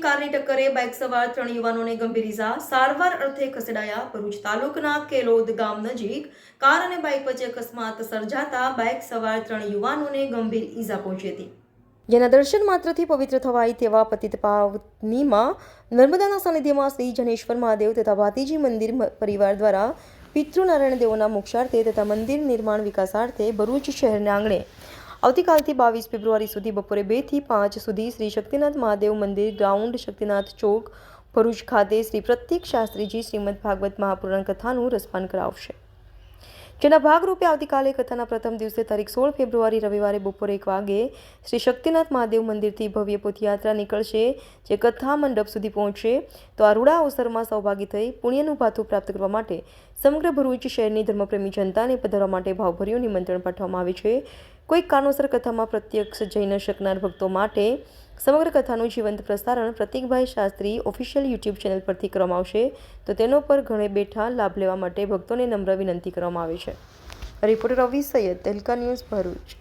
કારની ટક્કરે બાઇક સવાર ત્રણ યુવાનોને ગંભીર ઇજા સારવાર અર્થે ખસેડાયા ભરૂચ તાલુકાના કેલોદ ગામ નજીક. કાર અને બાઇક વચ્ચે અકસ્માત સર્જાતા બાઇક સવાર ત્રણ યુવાનોને ગંભીર ઇજા પહોંચી હતી. જેના દર્શન માત્રથી પવિત્ર થવાય તેવા પતિત પાવનીમાં નર્મદાના સાનિધ્યમાં શ્રી જનેશ્વર મહાદેવ તથા ભાતીજી મંદિર પરિવાર દ્વારા પિતૃનારાયણ દેવોના મોક્ષાર્થે તથા મંદિર નિર્માણ વિકાસાર્થે ભરૂચ શહેરના આંગણે આવતીકાલથી બાવીસ ફેબ્રુઆરી સુધી બપોરે બેથી પાંચ સુધી શ્રી શક્તિનાથ મહાદેવ મંદિર ગ્રાઉન્ડ શક્તિનાથ ચોક ભરૂચ ખાતે શ્રી પ્રત્યેક શાસ્ત્રીજી શ્રીમદ ભાગવત મહાપુરાણ કથાનું રસપાન કરાવશે. જેના ભાગરૂપે આવતીકાલે કથાના પ્રથમ દિવસે તારીખ સોળ ફેબ્રુઆરી રવિવારે બપોરે એક વાગે શ્રી શક્તિનાથ મહાદેવ મંદિરથી ભવ્ય પોથયાત્રા નીકળશે, જે કથા મંડપ સુધી પહોંચશે. તો આ રૂડા અવસરમાં સહભાગી થઈ પુણ્યનું ભાથું પ્રાપ્ત કરવા માટે સમગ્ર ભરૂચ શહેરની ધર્મપ્રેમી જનતાને પધારવા માટે ભાવભર્યું નિમંત્રણ પાઠવવામાં આવે છે. કોઈક કારણોસર કથામાં પ્રત્યક્ષ જઈ ન શકનાર ભક્તો માટે સમગ્ર કથાનું જીવંત પ્રસારણ Pratikbhai Shastri official YouTube channel પરથી કરવામાં આવશે. તો તેનો પર ઘણે બેઠા લાભ લેવા માટે ભક્તોને નમ્ર વિનંતી કરવામાં આવે છે. રિપોર્ટર રવિ સૈયદ તેલકા ન્યૂઝ ભરૂચ.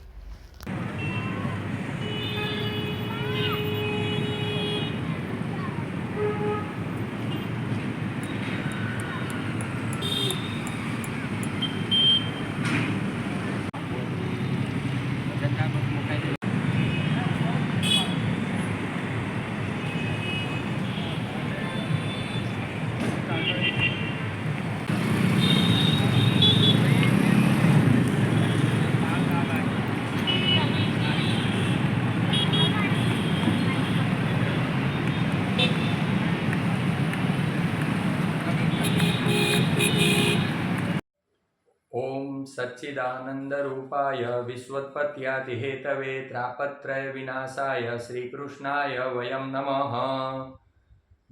ॐ सच्चिदानन्दरूपाय विश्वोत्पत्त्यादिहेतवे ત્રાપત્રય શ્રીકૃષ્ણાય વયમ નમઃ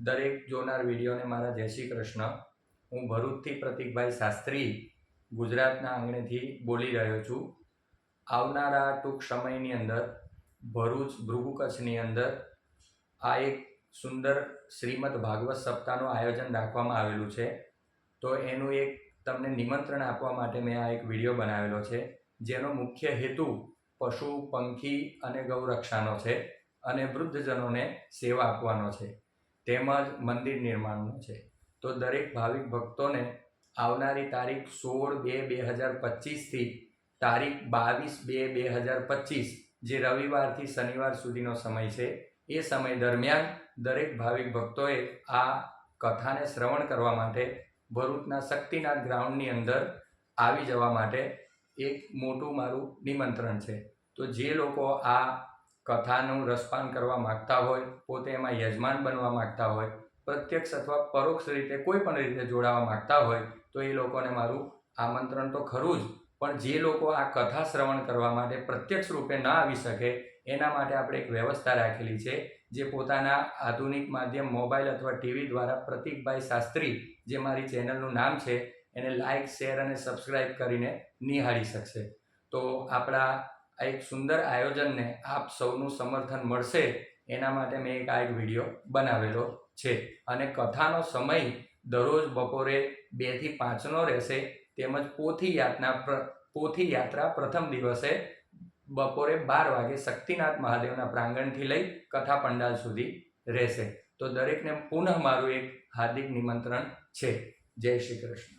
દરેક જોનાર વિડીયોને મારા જય શ્રી કૃષ્ણ હું ભરૂચથી પ્રતિકભાઈ શાસ્ત્રી ગુજરાતના આંગણેથી બોલી રહ્યો છું આવનારા ટૂંક સમયની અંદર ભરૂચ ભૃગુ કચ્છની અંદર આ એક સુંદર શ્રીમદ ભાગવત સપ્તાહનું આયોજન રાખવામાં આવેલું છે તો એનું એક તમને નિમંત્રણ આપવા માટે મેં આ એક વીડિયો બનાવેલો છે, જેનો મુખ્ય હેતુ પશુ, પંખી અને ગૌરક્ષાનો છે અને વૃદ્ધજનોને સેવા આપવાનો છે, તેમજ મંદિર નિર્માણનો છે. તો દરેક ભાવિક ભક્તોને આવનારી તારીખ સોળ બે બે હજાર પચીસથી તારીખ બાવીસ બે બે હજાર પચીસ, જે રવિવારથી શનિવાર સુધીનો સમય છે, એ સમય દરમિયાન દરેક ભાવિક ભક્તોએ આ કથાને શ્રવણ કરવા માટે ભરૂચના શક્તિનાથ ગ્રાઉન્ડની અંદર આવી જવા માટે એક મોટું મારું નિમંત્રણ છે. તો જે લોકો આ કથાનું રસપાન કરવા માગતા હોય, પોતે એમાં યજમાન બનવા માગતા હોય, પ્રત્યક્ષ અથવા પરોક્ષ રીતે કોઈ પણ રીતે જોડાવા માગતા હોય, તો એ લોકોને મારું આમંત્રણ તો ખરું જ, પણ જે લોકો આ કથા શ્રવણ કરવા માટે પ્રત્યક્ષ રૂપે ના આવી શકે, એના માટે આપણે એક વ્યવસ્થા રાખેલી છે જે પોતાના આધુનિક માધ્યમ મોબાઈલ અથવા ટીવી દ્વારા પ્રતિકભાઈ શાસ્ત્રી જે મારી ચેનલનું નામ છે, એને લાઇક શેર અને સબસ્ક્રાઈબ કરીને નિહાળી શકશે. તો આપણા આ એક સુંદર આયોજનને આપ સૌનું સમર્થન મળશે, એના માટે મેં એક આ એક વીડિયો બનાવેલો છે. અને કથાનો સમય દરરોજ બપોરે બેથી પાંચનો રહેશે, તેમજ પોથી યાત્રા પોથી યાત્રા પ્રથમ દિવસે બપોરે બાર વાગે શક્તિનાથ મહાદેવના પ્રાંગણથી લઈ કથા પંડાલ સુધી રહેશે. તો દરેકને પુનઃ મારું એક હાર્દિક નિમંત્રણ છે. જય શ્રી કૃષ્ણ.